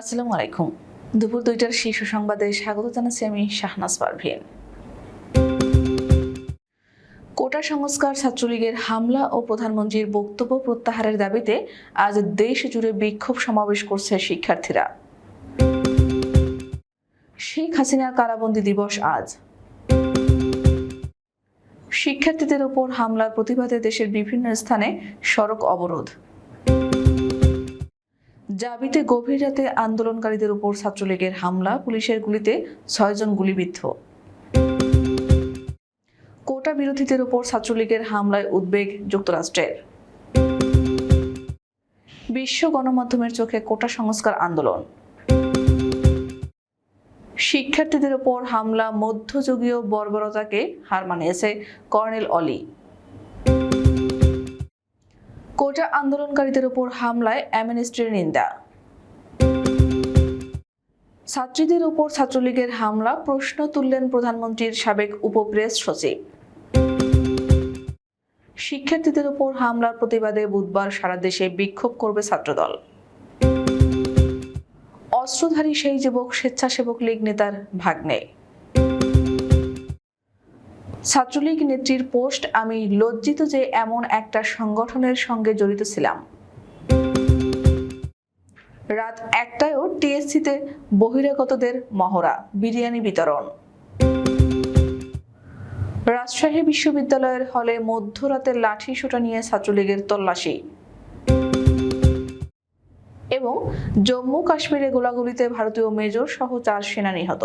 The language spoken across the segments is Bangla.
আসসালামু আলাইকুম দুপুর দুইটার শীর্ষ সংবাদে স্বাগত জানাচ্ছি আমি শাহনাজ পারভিন। কোটা সংস্কার ছাত্রলীগের হামলা ও প্রধানমন্ত্রীর বক্তব্য প্রত্যাহারের দাবিতে আজ দেশ জুড়ে বিক্ষোভ সমাবেশ করছে শিক্ষার্থীরা। শেখ হাসিনার কারাবন্দী দিবস আজ। শিক্ষার্থীদের ওপর হামলার প্রতিবাদে দেশের বিভিন্ন স্থানে সড়ক অবরোধ। জাবিতে গভীর রাতে আন্দোলনকারীদের উপর ছাত্রলীগের হামলা, পুলিশের গুলিতে ছয়জন গুলিবিদ্ধ। কোটা বিরোধীদের উপর ছাত্রলীগের হামলায় উদ্বেগ যুক্তরাষ্ট্রের। বিশ্ব গণমাধ্যমের চোখে কোটা সংস্কার আন্দোলন। শিক্ষার্থীদের উপর হামলা, মধ্যযুগীয় বর্বরতাকে হার মানিয়েছে কর্নেল অলি। কোটা আন্দোলনকারীদের উপর হামলায় অ্যামনেস্টির নিন্দা। ছাত্রীদের উপর ছাত্রলীগের হামলা, প্রশ্ন তুললেন প্রধানমন্ত্রীর সাবেক উপপ্রেস সচিব। শিক্ষার্থীদের উপর হামলার প্রতিবাদে বুধবার সারা দেশে বিক্ষোভ করবে ছাত্রদল। অস্ত্রধারী সেই যুবক, স্বেচ্ছাসেবক লীগ নেতার ভাগ্নে। ছাত্রলীগ নেত্রীর পোস্ট, আমি লজ্জিত যে এমন একটা সংগঠনের সঙ্গে জড়িত ছিলাম। রাত একটায়ও টিএসসিতে বহিরাগতদের মহড়া, বিরিয়ানি বিতরণ। রাজশাহী বিশ্ববিদ্যালয়ের হলে মধ্যরাতে লাঠি সোটা নিয়ে ছাত্রলীগের তল্লাশি। এবং জম্মু কাশ্মীরে গোলাগুলিতে ভারতীয় মেজর সহ চার সেনা নিহত।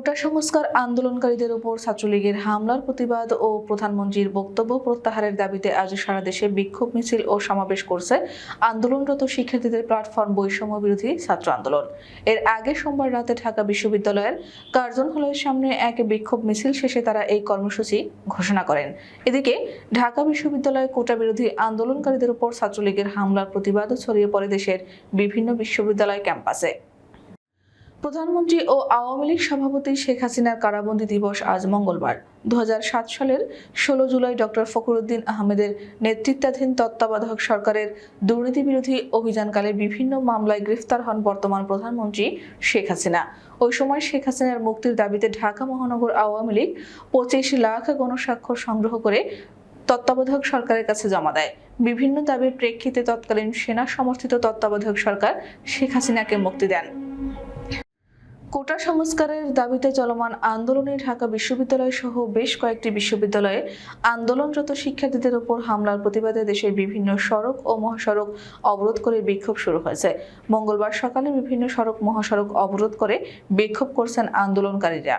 কোটা সংস্কার আন্দোলনকারীদের উপর ছাত্রলীগের হামলার প্রতিবাদ ও প্রধানমন্ত্রীর বক্তব্য প্রত্যাহারের দাবিতে আজ সারা দেশে বিক্ষোভ মিছিল ও সমাবেশ করছে আন্দোলনরত শিক্ষার্থীদের প্ল্যাটফর্ম বৈষম্য বিরোধী ছাত্র আন্দোলন। এর আগে সোমবার রাতে ঢাকা বিশ্ববিদ্যালয়ের কার্জন হলের সামনে এক বিক্ষোভ মিছিল শেষে তারা এই কর্মসূচি ঘোষণা করেন। এদিকে ঢাকা বিশ্ববিদ্যালয়ে কোটা বিরোধী আন্দোলনকারীদের উপর ছাত্রলীগের হামলার প্রতিবাদও ছড়িয়ে পড়ে দেশের বিভিন্ন বিশ্ববিদ্যালয় ক্যাম্পাসে। প্রধানমন্ত্রী ও আওয়ামী লীগ সভাপতি শেখ হাসিনার কারাবন্দী দিবস আজ মঙ্গলবার। দু হাজার সাত সালের ষোলো জুলাই ডক্টর ফখরুদ্দিন আহমেদের নেতৃত্বাধীন তত্ত্বাবধায়ক সরকারের দুর্নীতি বিরোধী অভিযানকালে বিভিন্ন মামলায় গ্রেফতার হন বর্তমান প্রধানমন্ত্রী শেখ হাসিনা। ওই সময় শেখ হাসিনার মুক্তির দাবিতে ঢাকা মহানগর আওয়ামী লীগ পঁচিশ লাখ গণস্বাক্ষর সংগ্রহ করে তত্ত্বাবধায়ক সরকারের কাছে জমা দেয়। বিভিন্ন দাবির প্রেক্ষিতে তৎকালীন সেনা সমর্থিত তত্ত্বাবধায়ক সরকার শেখ হাসিনাকে মুক্তি দেন। কোটা সংস্কারের দাবিতে চলমান আন্দোলনে ঢাকা বিশ্ববিদ্যালয় সহ বেশ কয়েকটি বিশ্ববিদ্যালয়ে আন্দোলনরত শিক্ষার্থীদের ওপর হামলার প্রতিবাদে দেশের বিভিন্ন সড়ক ও মহাসড়ক অবরোধ করে বিক্ষোভ শুরু হয়েছে। মঙ্গলবার সকালে বিভিন্ন সড়ক মহাসড়ক অবরোধ করে বিক্ষোভ করছেন আন্দোলনকারীরা।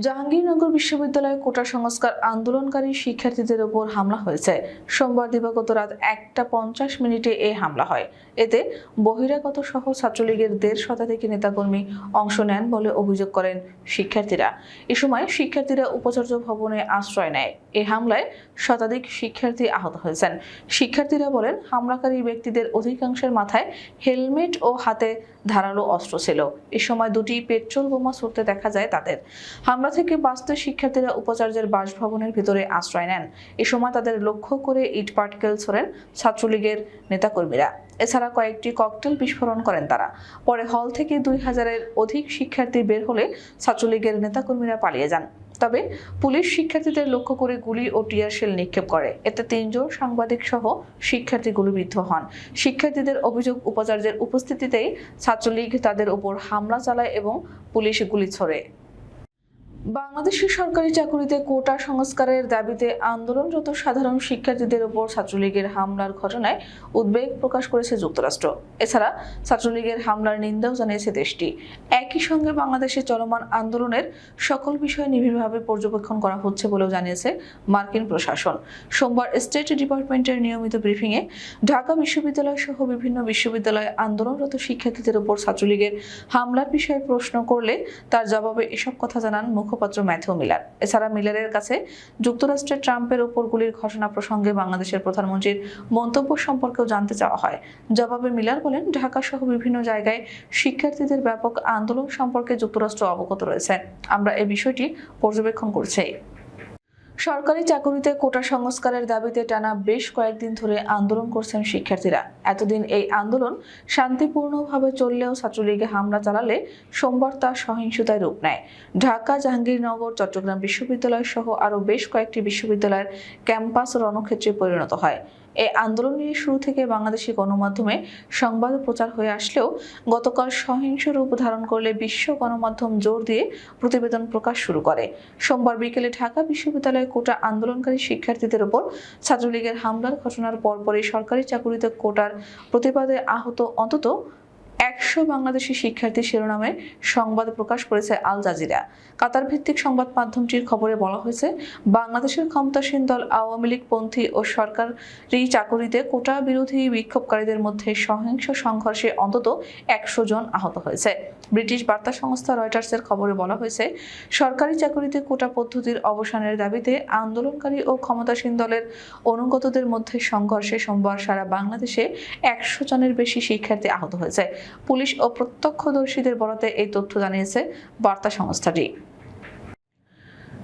জাহাঙ্গীরনগর বিশ্ববিদ্যালয়ে কোটা সংস্কার আন্দোলনকারী শিক্ষার্থীদের ওপর হামলা হয়েছে। সোমবার দিবাগত রাত একটা পঞ্চাশ মিনিটে এই হামলা হয়। এতে বহিরাগত সহ ছাত্রলীগের দেড় শতাধিক নেতাকর্মী অংশ নেন বলে অভিযোগ করেন শিক্ষার্থীরা। এ সময় শিক্ষার্থীরা উপাচার্য ভবনে আশ্রয় নেয়। এই হামলায় শতাধিক শিক্ষার্থী আহত হয়েছেন। শিক্ষার্থীরা বলেন, হামলাকারী ব্যক্তিদের অধিকাংশের মাথায় হেলমেট ও হাতে ধারালো অস্ত্র ছিল। এ সময় দুটি পেট্রোল বোমা ছুটতে দেখা যায় তাদের। হামলা থেকে বাঁচতে শিক্ষার্থীরা উপাচার্যের বাসভবনের ভিতরে আশ্রয় নেন। এ সময় তাদের লক্ষ্য করে ইট পার্টিকেল ছোড়েন ছাত্রলীগের নেতাকর্মীরা। এছাড়া কয়েকটি ককটেল বিস্ফোরণ করেন তারা। পরে হল থেকে দুই হাজারের অধিক শিক্ষার্থী বের হলে ছাত্রলীগের নেতাকর্মীরা পালিয়ে যান। তবে পুলিশ শিক্ষার্থীদের লক্ষ্য করে গুলি ও টিয়ার শেল নিক্ষেপ করে। এতে তিনজন সাংবাদিক সহ শিক্ষার্থী গুলিবিদ্ধ হন। শিক্ষার্থীদের অভিযোগ, উপাচার্যের উপস্থিতিতেই ছাত্রলীগ তাদের উপর হামলা চালায় এবং পুলিশ গুলি ছোড়ে। বাংলাদেশের সরকারি চাকুরিতে কোটা সংস্কারের দাবিতে আন্দোলনরত সাধারণ শিক্ষার্থীদের উপর ছাত্রলীগের হামলার ঘটনায় উদ্বেগ প্রকাশ করেছে যুক্তরাষ্ট্র। এছাড়া ছাত্রলীগের হামলার নিন্দাও জানিয়েছে দেশটি। একই সঙ্গে বাংলাদেশে চলমান আন্দোলনের সকল বিষয় নিবিড়ভাবে পর্যবেক্ষণ করা হচ্ছে বলেও জানিয়েছে মার্কিন প্রশাসন। সোমবার স্টেট ডিপার্টমেন্টের নিয়মিত ব্রিফিংয়ে ঢাকা বিশ্ববিদ্যালয় সহ বিভিন্ন বিশ্ববিদ্যালয়ে আন্দোলনরত শিক্ষার্থীদের উপর ছাত্রলীগের হামলার বিষয়ে প্রশ্ন করলে তার জবাবে এসব কথা জানান মুখপাত্র ম্যাথিউ মিলার। এছাড়া মিলারের কাছে যুক্তরাষ্ট্রের ট্রাম্পের ওপর গুলির ঘটনা প্রসঙ্গে বাংলাদেশের প্রধানমন্ত্রীর মন্তব্য সম্পর্কেও জানতে চাওয়া হয়। জবাবে মিলার বলেন ঢাকা সহ বিভিন্ন জায়গায় শিক্ষার্থীদের ব্যাপক আন্দোলন সম্পর্কে যুক্তরাষ্ট্র অবগত রয়েছে। আমরা এ বিষয়টি পর্যবেক্ষণ করছি। সরকারি চাকুরিতে কোটা সংস্কারের দাবিতে টানা বেশ কয়েকদিন ধরে আন্দোলন করছেন শিক্ষার্থীরা। এতদিন এই আন্দোলন শান্তিপূর্ণভাবে চললেও ছাত্রলীগে হামলা চালালে সোমবার তা সহিংসতায় রূপ নেয়। ঢাকা, জাহাঙ্গীরনগর, চট্টগ্রাম বিশ্ববিদ্যালয় সহ আরও বেশ কয়েকটি বিশ্ববিদ্যালয়ের ক্যাম্পাস রণক্ষেত্রে পরিণত হয়। এই আন্দোলন নিয়ে শুরু থেকে বাংলাদেশি গণমাধ্যমে সংবাদ প্রচার হয়ে আসলেও গতকাল সহিংস রূপ ধারণ করলে বিশ্ব গণমাধ্যম জোর দিয়ে প্রতিবেদন প্রকাশ শুরু করে। সোমবার বিকেলে ঢাকা বিশ্ববিদ্যালয়ে কোটা আন্দোলনকারী শিক্ষার্থীদের উপর ছাত্রলীগের হামলার ঘটনার পরপরই সরকারি চাকুরিতে কোটার প্রতিবাদে আহত অন্তত একশো বাংলাদেশি শিক্ষার্থী শিরোনামে সংবাদ প্রকাশ করেছে আল জাজিরা। কাতার ভিত্তিক সংবাদ মাধ্যমটির খবরে বলা হয়েছে, বাংলাদেশের ক্ষমতাসীন দল আওয়ামী লীগ পন্থী ও সরকারি চাকুরিতে কোটা বিরোধী বিক্ষোভকারীদের মধ্যে সহিংস সংঘর্ষে অন্তত একশো জন আহত হয়েছে। ব্রিটিশ বার্তা সংস্থা রয়টার্সের খবরে বলা হয়েছে, সরকারি চাকুরিতে কোটা পদ্ধতির অবসানের দাবিতে আন্দোলনকারী ও ক্ষমতাসীন দলের অনুগতদের মধ্যে সংঘর্ষে সোমবার সারা বাংলাদেশে একশো জনের বেশি শিক্ষার্থী আহত হয়েছে। পুলিশ ও প্রত্যক্ষদর্শীদের বরাতে এই তথ্য জানিয়েছে বার্তা সংস্থাটি।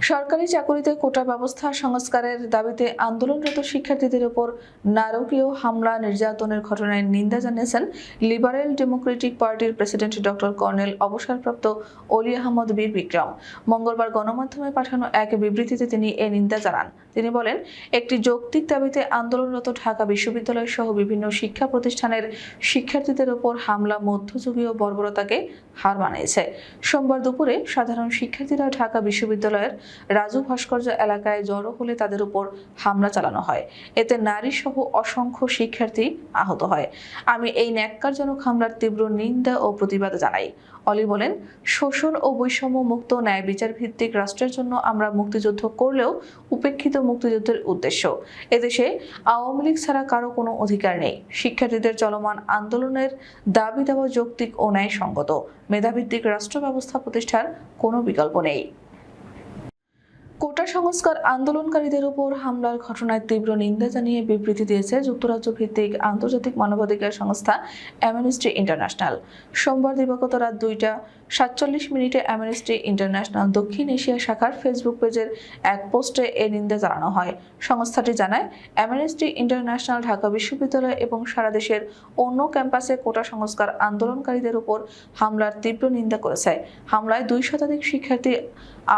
সরকারি চাকুরিতে কোটা ব্যবস্থা সংস্কারের দাবিতে আন্দোলনরত শিক্ষার্থীদের উপর নারকীয় হামলা নির্যাতনের ঘটনায় নিন্দা জানিয়েছেন লিবারেল ডেমোক্রেটিক পার্টির প্রেসিডেন্ট ডক্টর কর্নেল অবসরপ্রাপ্ত অলি আহমদ বীর বিক্রম। মঙ্গলবার গণমাধ্যমে পাঠানো এক বিবৃতিতে তিনি এ নিন্দা জানান। তিনি বলেন, একটি যৌক্তিক দাবিতে আন্দোলনরত ঢাকা বিশ্ববিদ্যালয় সহ বিভিন্ন শিক্ষা প্রতিষ্ঠানের শিক্ষার্থীদের উপর হামলা মধ্যযুগীয় বর্বরতাকে হার মানিয়েছে। সোমবার দুপুরে সাধারণ শিক্ষার্থীরা ঢাকা বিশ্ববিদ্যালয়ের রাজু ভাস্কর্য এলাকায় জড়ো হলে তাদের উপর হামলা চালানো হয়। এতে নারী সহ অসংখ্য শিক্ষার্থী আহত হয়। আমি এই ন্যাক্কারজনক হামলার তীব্র নিন্দা ও প্রতিবাদ জানাই। অলি বলেন, শোষণ ও বৈষম্য মুক্ত ন্যায় বিচার ভিত্তিক রাষ্ট্রের জন্য আমরা মুক্তিযুদ্ধ করলেও উপেক্ষিত মুক্তিযুদ্ধের উদ্দেশ্য। এদেশে আওয়ামী লীগ ছাড়া কারও কোনো অধিকার নেই। শিক্ষার্থীদের চলমান আন্দোলনের দাবি দেওয়া যৌক্তিক ও ন্যায়সঙ্গত। মেধাভিত্তিক রাষ্ট্র ব্যবস্থা প্রতিষ্ঠার কোনো বিকল্প নেই। কোটা সংস্কার আন্দোলনকারীদের উপর হামলার ঘটনায় তীব্র নিন্দা জানিয়ে বিবৃতি দিয়েছে যুক্তরাজ্য ভিত্তিক আন্তর্জাতিক মানবাধিকার সংস্থা অ্যামনেস্টি ইন্টারন্যাশনাল। সোমবার দিবাগত রাত দুইটা সাতচল্লিশ মিনিটে অ্যামনেস্টি ইন্টারন্যাশনাল দক্ষিণ এশিয়া শাখার ফেসবুক পেজের এক পোস্টে এ নিন্দা জানানো হয়। সংস্থাটি জানায়, অ্যামনেস্টি ইন্টারন্যাশনাল ঢাকা বিশ্ববিদ্যালয় এবং সারা দেশের অন্য ক্যাম্পাসে কোটা সংস্কার আন্দোলনকারীদের উপর হামলার তীব্র নিন্দা করেছে। হামলায় দুই শতাধিক শিক্ষার্থী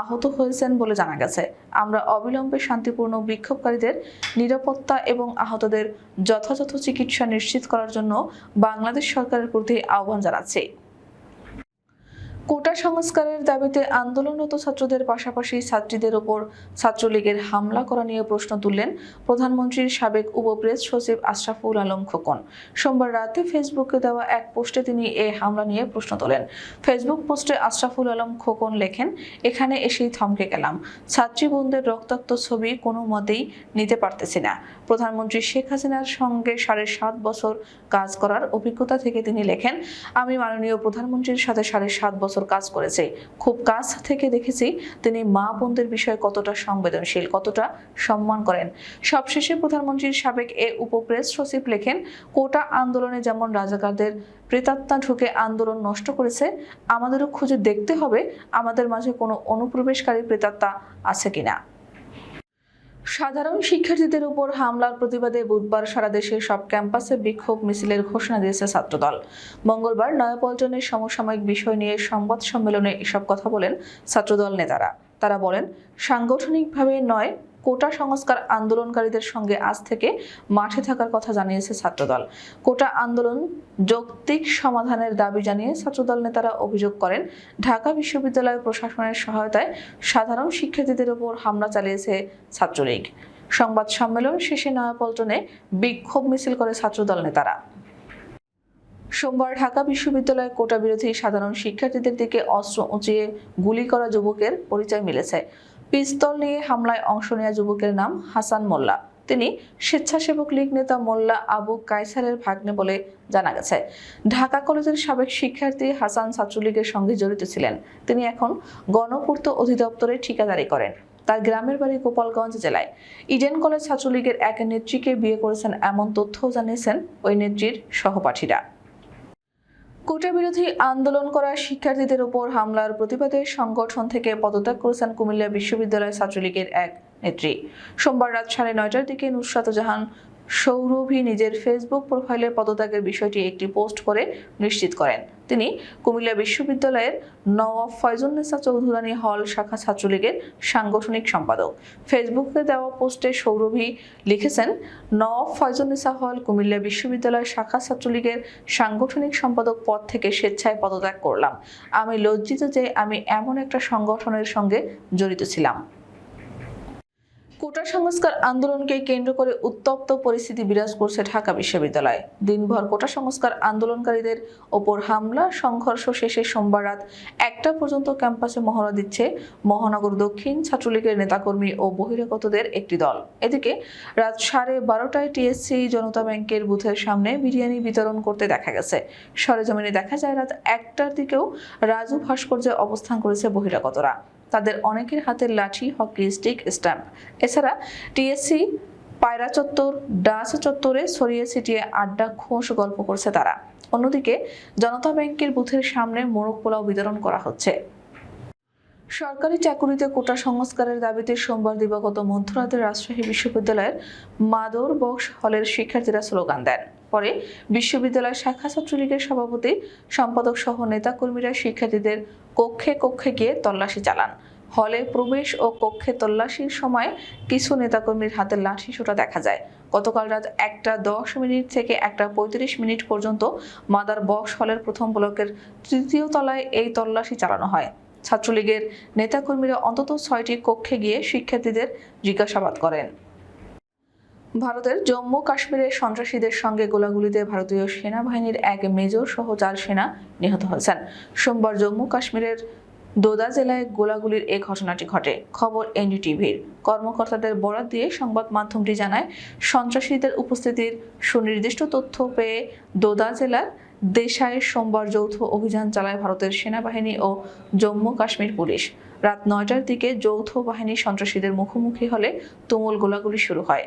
আহত হয়েছেন বলে জানা গেছে। আমরা অবিলম্বে শান্তিপূর্ণ বিক্ষোভকারীদের নিরাপত্তা এবং আহতদের যথাযথ চিকিৎসা নিশ্চিত করার জন্য বাংলাদেশ সরকারের প্রতি আহ্বান জানাচ্ছি। কোটা সংস্কারের দাবিতে আন্দোলনরত ছাত্রদের পাশাপাশি ছাত্রীদের ওপর ছাত্রলীগের হামলা করা নিয়ে প্রশ্ন তুললেন প্রধানমন্ত্রীর সাবেক উপপ্রেস সচিব আশরাফুল আলম খোকন। সোমবার রাতে ফেসবুকে দেওয়া এক পোস্টে তিনি এ হামলা নিয়ে প্রশ্ন তোলেন। ফেসবুক পোস্টে আশরাফুল আলম খোকন লেখেন, এখানে এসেই থমকে গেলাম। ছাত্রী বোনদের রক্তাক্ত ছবি কোনো মতেই নিতে পারতেছি না। প্রধানমন্ত্রী শেখ হাসিনার সঙ্গে সাড়ে সাত বছর কাজ করার অভিজ্ঞতা থেকে তিনি লেখেন, আমি মাননীয় প্রধানমন্ত্রীর সাথে সাড়ে সাত বছর কাজ করেছি। খুব কাছ থেকে দেখেছি তিনি মা বোনদের বিষয়ে কতটা সংবেদনশীল, কতটা সম্মান করেন। সবশেষে প্রধানমন্ত্রীর সাবেক এ উপপ্রেস সচিব লেখেন, কোটা আন্দোলনে যেমন রাজাকারদের প্রেতাত্মা ঢুকে আন্দোলন নষ্ট করেছে, আমাদেরও খুঁজে দেখতে হবে আমাদের মাঝে কোনো অনুপ্রবেশকারী প্রেতাত্মা আছে কিনা। সাধারণ শিক্ষার্থীদের উপর হামলার প্রতিবাদে বুধবার সারা দেশে সব ক্যাম্পাসে বিক্ষোভ মিছিলের ঘোষণা দিয়েছে ছাত্রদল। মঙ্গলবার নয়াপল্টনের সমসাময়িক বিষয় নিয়ে সংবাদ সম্মেলনে এসব কথা বলেন ছাত্রদল নেতারা। তারা বলেন, সাংগঠনিকভাবে নয় কোটা সংস্কার আন্দোলনকারীদের সঙ্গে আজ থেকে মাঠে থাকার কথা জানিয়েছে ছাত্রদল। কোটা আন্দোলন যৌক্তিক সমাধানের দাবি জানিয়ে ছাত্রদল নেতারা অভিযোগ করেন, ঢাকা বিশ্ববিদ্যালয় প্রশাসনের সহায়তায় সাধারণ শিক্ষার্থীদের উপর হামলা চালিয়েছে ছাত্রলীগ। সংবাদ সম্মেলন শেষে নয়াপল্টনে বিক্ষোভ মিছিল করে ছাত্রদল নেতারা। সোমবার ঢাকা বিশ্ববিদ্যালয়ে কোটা বিরোধী সাধারণ শিক্ষার্থীদের দিকে অস্ত্র উঁচিয়ে গুলি করা যুবকের পরিচয় মিলেছে। পিস্তল নিয়ে হামলায় অংশ নেওয়া যুবকের নাম হাসান মোল্লা। তিনি স্বেচ্ছাসেবক লীগ নেতা মোল্লা আবু কায়সারের ভাগ্নে বলে জানা গেছে। ঢাকা কলেজের সাবেক শিক্ষার্থী হাসান ছাত্রলীগের সঙ্গে জড়িত ছিলেন। তিনি এখন গণপূর্ত অধিদপ্তরে ঠিকাদারি করেন। তার গ্রামের বাড়ি গোপালগঞ্জ জেলায়। ইডেন কলেজ ছাত্রলীগের এক নেত্রীকে বিয়ে করেছেন এমন তথ্যও জানিয়েছেন ওই নেত্রীর সহপাঠীরা। কোটা বিরোধী আন্দোলন করা শিক্ষার্থীদের উপর হামলার প্রতিবাদে সংগঠন থেকে পদত্যাগ করেছেন কুমিল্লা বিশ্ববিদ্যালয় ছাত্রলীগের এক নেত্রী। সোমবার রাত সাড়ে নয়টার দিকে নুসরাত জাহান সৌরভী নিজের ফেসবুক প্রোফাইলে পদত্যাগের বিষয়টি একটি পোস্ট করে নিশ্চিত করেন। তিনি কুমিল্লা বিশ্ববিদ্যালয়ের নওয়াব ফয়জুন্নেসা চৌধুরানী হল শাখা ছাত্রলীগের সাংগঠনিক সম্পাদক। ফেসবুকে দেওয়া পোস্টে সৌরভী লিখেছেন, নওয়াব ফয়জুন্নেসা হল কুমিল্লা বিশ্ববিদ্যালয় শাখা ছাত্রলীগের সাংগঠনিক সম্পাদক পদ থেকে স্বেচ্ছায় পদত্যাগ করলাম। আমি লজ্জিত যে আমি এমন একটা সংগঠনের সঙ্গে জড়িত ছিলাম। কোটা সংস্কার আন্দোলনকে কেন্দ্র করে উত্তপ্ত পরিস্থিতি বিরাজ করছে ঢাকা বিশ্ববিদ্যালয়ে। দিনভর কোটা সংস্কার আন্দোলনকারীদের ওপর হামলা, সংঘর্ষ শেষে সোমবার রাত একটা পর্যন্ত ক্যাম্পাসে মহড়া দিচ্ছে মহানগর দক্ষিণ ছাত্রলীগের নেতাকর্মী ও বহিরাগতদের একটি দল। এদিকে রাত সাড়ে বারোটায় টিএসসি জনতা ব্যাংকের বুথের সামনে বিরিয়ানি বিতরণ করতে দেখা গেছে। সরেজমিনে দেখা যায় রাত একটার দিকেও রাজু ভাস্কর্যে অবস্থান করেছে বহিরাগতরা। তাদের অনেকের হাতে লাঠি, হকি স্টিক, স্ট্যাম্প। এছাড়া টিএসসি পায়রা চত্বর ডাস চত্বরে ছড়িয়ে ছিটিয়ে আড্ডা খোঁস গল্প করছে তারা। অন্যদিকে জনতা ব্যাংকের বুথের সামনে মোরগ পোলাও বিতরণ করা হচ্ছে। সরকারি চাকুরিতে কোটা সংস্কারের দাবিতে সোমবার দিবাগত মধ্যরাতে রাজশাহী বিশ্ববিদ্যালয়ের মাদর বক্স হলের শিক্ষার্থীরা স্লোগান দেন। পরে বিশ্ববিদ্যালয় শাখা ছাত্রলীগের সভাপতি, সম্পাদক সহ নেতাকর্মীরা শিক্ষার্থীদের কক্ষে কক্ষে গিয়ে তল্লাশি চালান। হলে প্রবেশ ও কক্ষে তল্লাশির সময় কিছু নেতাকর্মীর হাতে লাঠি সোটা দেখা যায়। গতকাল রাত একটা দশ মিনিট থেকে একটা পঁয়ত্রিশ মিনিট পর্যন্ত মাদার বক্স হলের প্রথম ব্লকের তৃতীয় তলায় এই তল্লাশি চালানো হয়। ছাত্রলীগের নেতাকর্মীরা অন্তত ছয়টি কক্ষে গিয়ে শিক্ষার্থীদের জিজ্ঞাসাবাদ করেন। ভারতের জম্মু কাশ্মীরে সন্ত্রাসীদের সঙ্গে গোলাগুলিতে ভারতীয় সেনাবাহিনীর এক মেজর সহ চার সেনা নিহত হয়েছেন। সোমবার জম্মু কাশ্মীরের দোদা জেলায় গোলাগুলির এ ঘটনাটি ঘটে। খবর এনডিটিভির। কর্মকর্তাদের বরাত দিয়ে সংবাদ মাধ্যমটি জানায়, সন্ত্রাসীদের উপস্থিতির সুনির্দিষ্ট তথ্য পেয়ে দোদা জেলার দেশায় সোমবার যৌথ অভিযান চালায় ভারতের সেনাবাহিনী ও জম্মু কাশ্মীর পুলিশ। রাত নয়টার দিকে যৌথ বাহিনী সন্ত্রাসীদের মুখোমুখি হলে তুমুল গোলাগুলি শুরু হয়।